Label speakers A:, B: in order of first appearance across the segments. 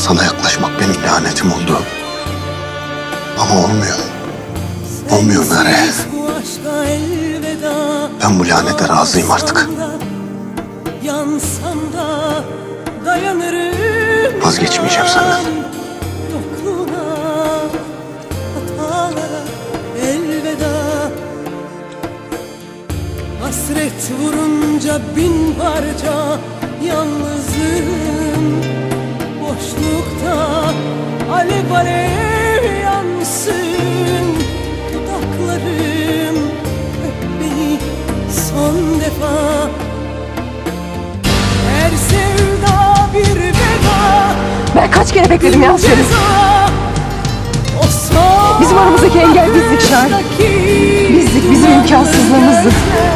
A: Sana yaklaşmak benim lanetim oldu. Ama olmuyor. Olmuyor Nare. Ben bu lanete razıyım artık. Vazgeçmeyeceğim senden.
B: Hasret vurunca bin parça yalnızım Boşlukta alev alev yansın Dudaklarım öp beni son defa Her sevda bir veda
C: Ben kaç kere bekledim ya seni. Bizim aramızdaki engel bizdik Şahin. Bizdik, bizim imkansızlığımızdı.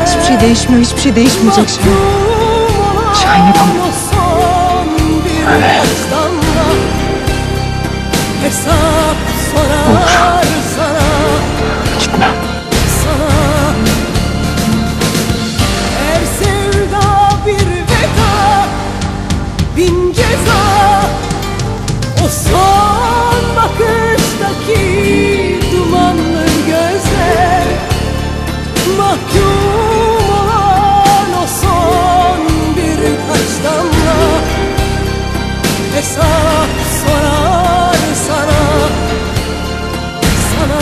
C: Hiçbir şey değişmiyor, hiçbir şey değişmeyecek şimdi. Şahin yapamam.
B: Hesap sorar sana Sana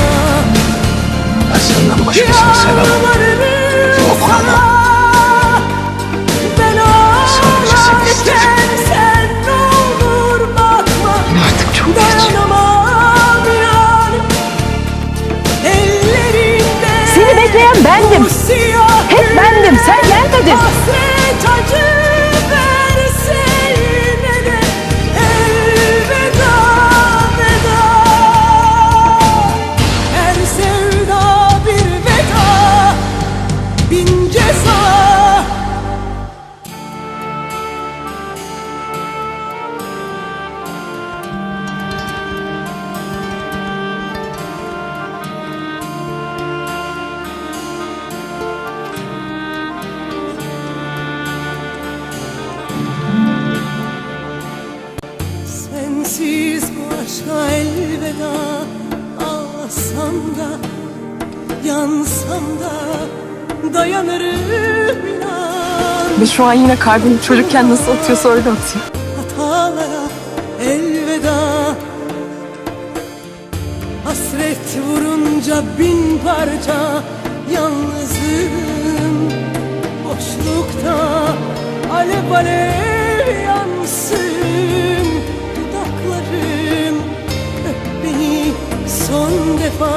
A: Ben senden başkasını sevemem. Yok ama.
B: Ben
A: Sadece seni
B: bakma
C: Artık çok geç. Seni bekleyen bendim. Hep bendim, sen gelmedin.
B: Hasret acı da Yansam da Dayanırım inan.
C: Ve şu an yine kalbim çocukken nasıl atıyorsa öyle atıyor.
B: Hatalara elveda. Hasret vurunca bin parça Yalnızım Boşlukta. Alev alev yansın son defa